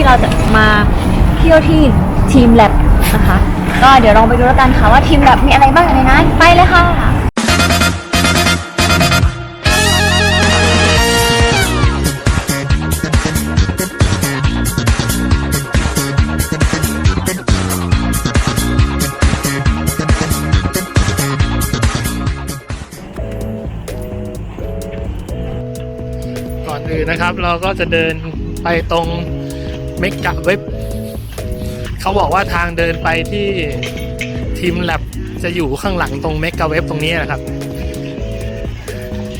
ที่เราจะมาเที่ยวที่ทีมแลบนะคะ ก็เดี๋ยวลองไปดูแล้วกันค่ะว่าทีมแลบมีอะไรบ้างในนั้นไปเลยค่ะ ก่อนอื่นนะครับ เราก็จะเดินไปตรง เมกะเว็บเขาบอกว่าทางเดินไปที่ทีมแลบจะอยู่ข้างหลังตรงเมกะเว็บตรงนี้นะครับ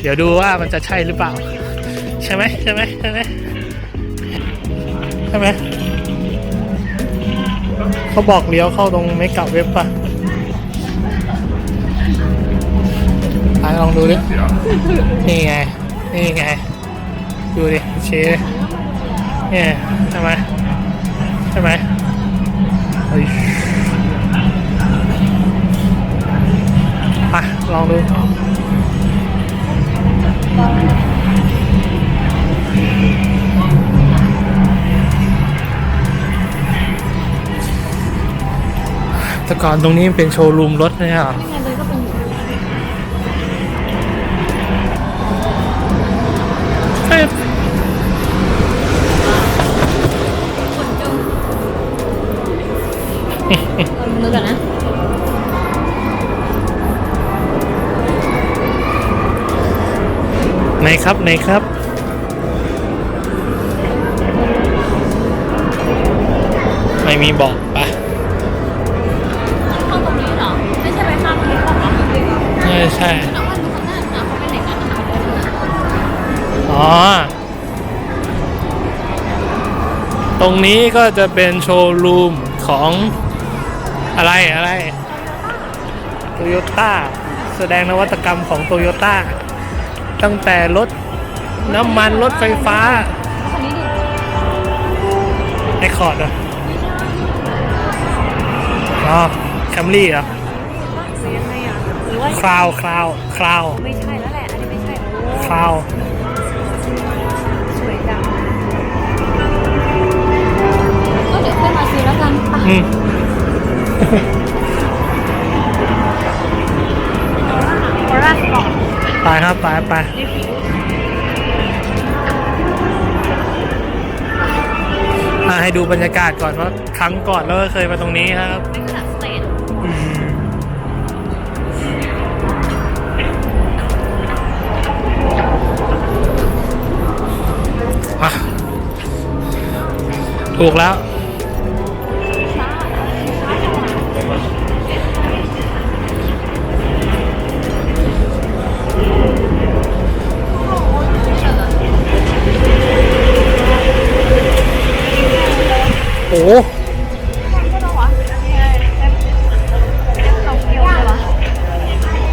เดี๋ยวดูว่ามันจะใช่หรือเปล่า ใช่ไหมใช่ไหมใช่ไหมใช่ไหมเขาบอกเลี้ยวเข้าตรงเมกะเว็บป่ะไปลองดูดิ นี่ไง นี่ไง ดูดิเชเนี่ยใช่ไหม ใช่ไหมเฮ้ยไปลองดูแต่ก่อนตรงนี้เป็นโชว์รูมรถเนี่ยเหรอ ครับไหนครับไม่มีบอกปะเข้าตรงนี้เหรอ ไม่ใช่ไปข้างนี้หรอใช่ใช่แต่ว่าดูข้างหน้านะเขาไปไหนกันนะคะอ๋อ ตรงนี้ก็จะเป็นโชว์รูมของอะไรอะไรโตโยต้าแสดงนวัตกรรมของโตโยต้า ตั้งแต่รถน้ำมันรถไฟฟ้าคันนี้ดิไอคอร์ดเหรออ๋อแคมรี่เหรอหรือยังไงอะหรือว่าคราวคราวคราวไม่ใช่แล้วแหละอันนี้ไม่ใช่โอ้คราวสวยจังก็เดี๋ยวค่อยมาซื้อแล้วกันไปอืม โคราชก่อน ไปครับไปไปอะให้ดูบรรยากาศก่อนว่าะครั้งก่อนเราก็เคยมาตรงนี้ครับถูกแล้ว โอ้โห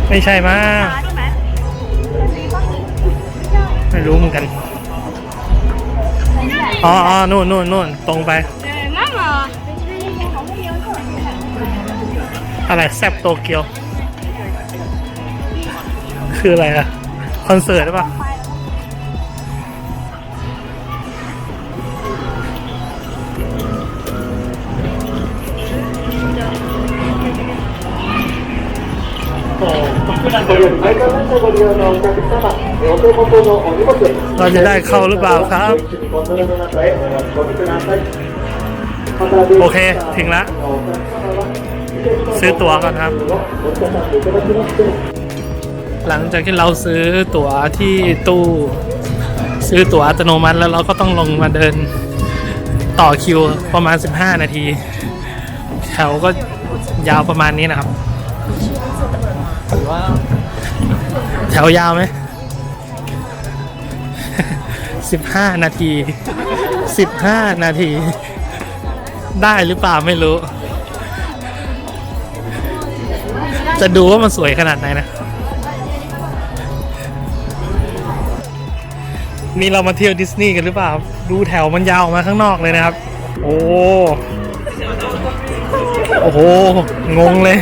ไม่ใช่มาไม่รู้เหมือนกัน อ๋ออ๋อนู่นนู่นนู่นตรงไป อะไรแซบโตเกียว คืออะไรอะคอนเสิร์ตหรือเปล่า เราจะได้เข้าหรือเปล่าครับ โอเค ถึงล้วซื้อตั๋วก่อนครับ หลังจากที่เราซื้อตั๋วที่ตู้ ซื้อตั๋วอัตโนมัติแล้วเราก็ต้องลงมาเดินต่อคิวประมาณ 15 นาที แถวก็ยาวประมาณนี้นะครับ ถือว่าแถวยาวไหม สิบห้านาที สิบห้านาที ได้หรือเปล่าไม่รู้ จะดูว่ามันสวยขนาดไหนนะ นี่เรามาเที่ยวดิสนีย์กันหรือเปล่า ดูแถวมันยาวออกมาข้างนอกเลยนะครับ โอ้ โอ้โห งงเลย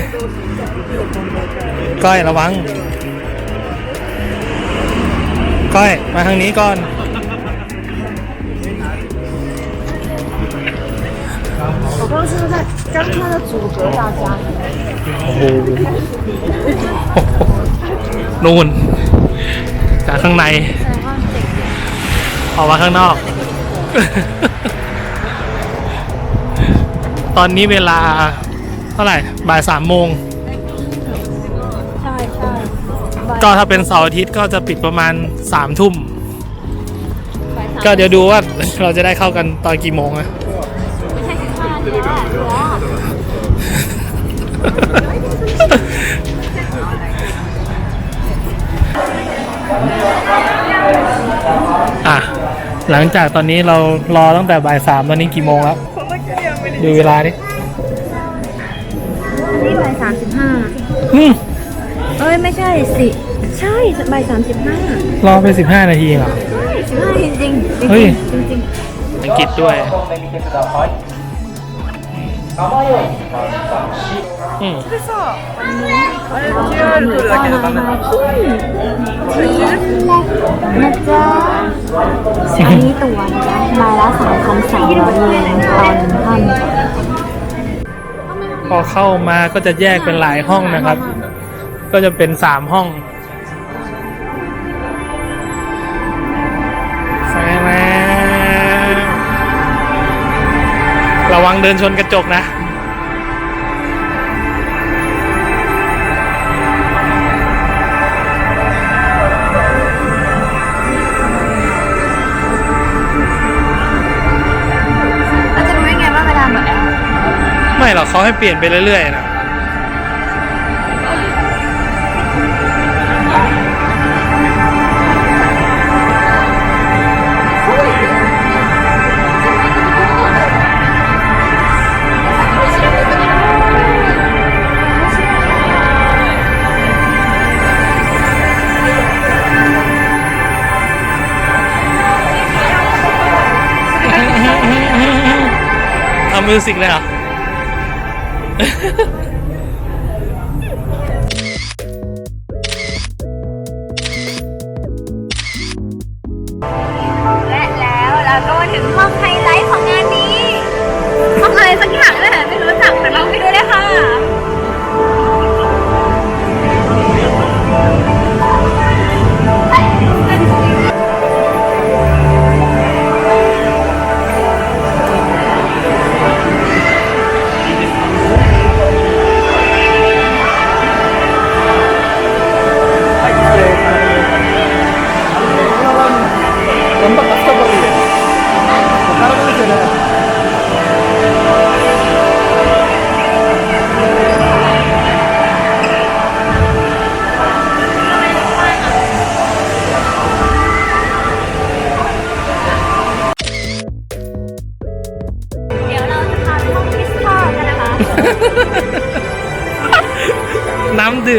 ก้อยระวัง ก้อย มาทางนี้ก่อน 我刚刚是不是在将它的阻隔大家？ โอ้โห นู่น จากข้างใน ออกมาข้างนอก ตอนนี้เวลา เท่าไหร่ บ่ายสามโมง ก็ถ้าเป็นเสาร์อาทิตย์ก็จะปิดประมาณสามทุ่มบ่ายสามก็เดี๋ยวดูว่าเราจะได้เข้ากันตอนกี่โมงนะไม่ใช่สิบห้าเนี่ยว้าอะ หลังจากตอนนี้เรารอตั้งแต่บ่ายสามตอนนี้กี่โมงแล้ว ดูเวลาดินี่บ่ายสามสิบห้าอืมเอ้ย ไม่ใช่สิ ใช่บ่ายสามสิบห้ารอไปสิบห้านาทีเหรอสิบห้าจริงจริงๆเฮ้ยจริงจริงอังกฤษด้วย อืมๆเรามาที่ทีแรกนะจ๊ะอันนี้ตั๋วนะจ๊ะใบละสามพันสามร้อยเยนต่อหนึ่งท่านพอเข้ามาก็จะแยกเป็นหลายห้องนะครับ ก็จะเป็นสามห้อง วังเดินชนกระจกนะ เราจะรู้ได้ไงว่าเวลาหมดแล้ว ไม่หรอกเขาให้เปลี่ยนไปเรื่อยๆนะ มิวสิกเลยเหรอ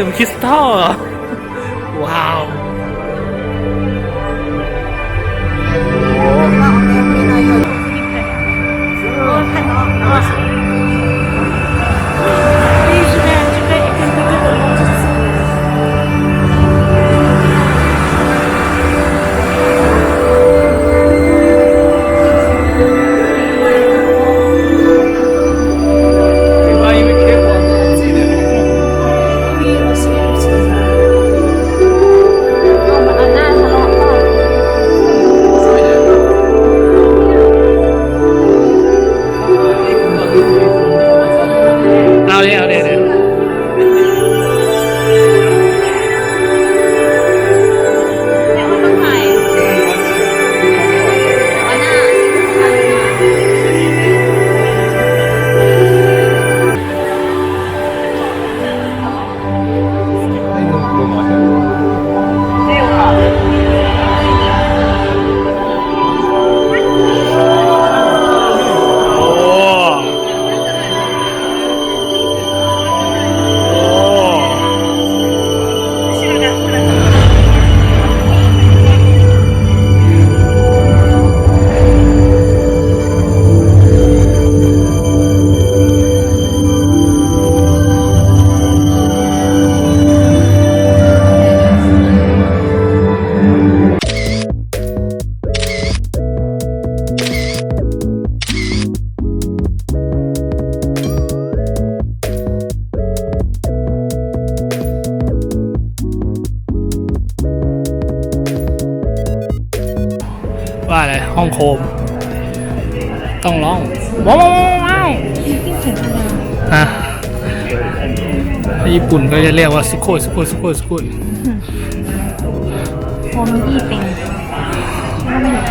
ดื่มคริสตัล ว้าวว้าวว้าวฮะญี่ปุ่นก็จะเรียกว่าสุโคยสุโคยสุโคยสุโคยโคมยี่เป็งแล้วก็มาอยู่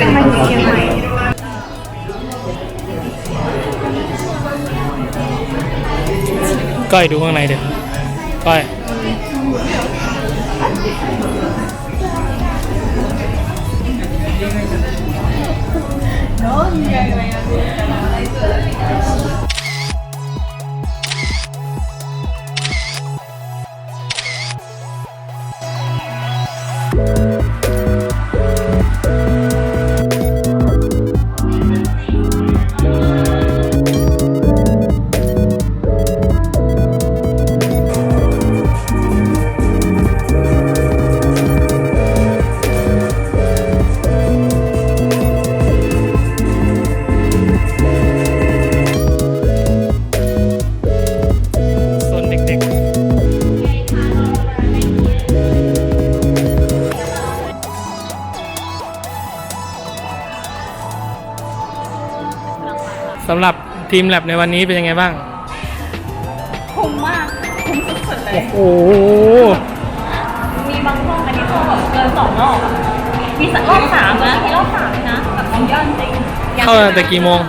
จังมาอยู่เชียงใหม่ก้อยดูข้างในเดี๋ยวก้อยำหรับทีมแลบในวันนี้เป็นยังไงบ้าง คุ้มมากคุ้มสุดๆเลย โอ้โหมีบางห้องอันนี้ห้องแบบเกินสองรอบอะมีสักรอบสามนะมีรอบสามด้วยนะแบบสุดยอดจริงเข้าตั้งแต่กี่โมง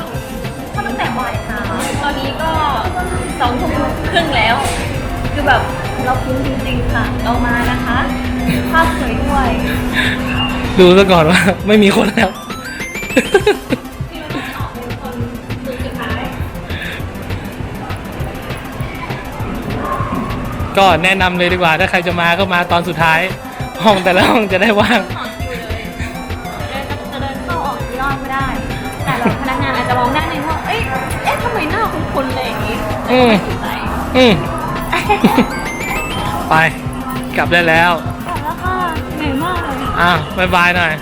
เข้าตั้งแต่บ่ายสามตอนนี้ก็สองทุ่มครึ่งแล้ว คือแบบเราคุ้มจริงๆค่ะ เรามานะคะภาพสวยด้วย ดูซะก่อนว่า ไม่มีคนแล้ว ก็แนะนำเลยดีกว่า ถ้าใครจะมาก็มาตอนสุดท้าย ห้องแต่ละห้องจะได้ว่างจะเดินเข้าออกกี่รอบไม่ได้ แต่แบบพนักงานอาจจะมองได้ในว่าเอ้ย เอ๊ะทำไมหน้าคุ้นๆเลยอย่างนี้อืม ไม่ถูกใจอืม ไป กลับได้แล้วกลับแล้วค่ะเหนื่อยมากเลย อะบายบายหน่อย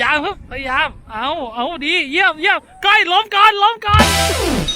ยายามครับพยายามเอาเอาดีเยี่ยมเยี่ยมใกล้ล้มก่อนล้มก่อน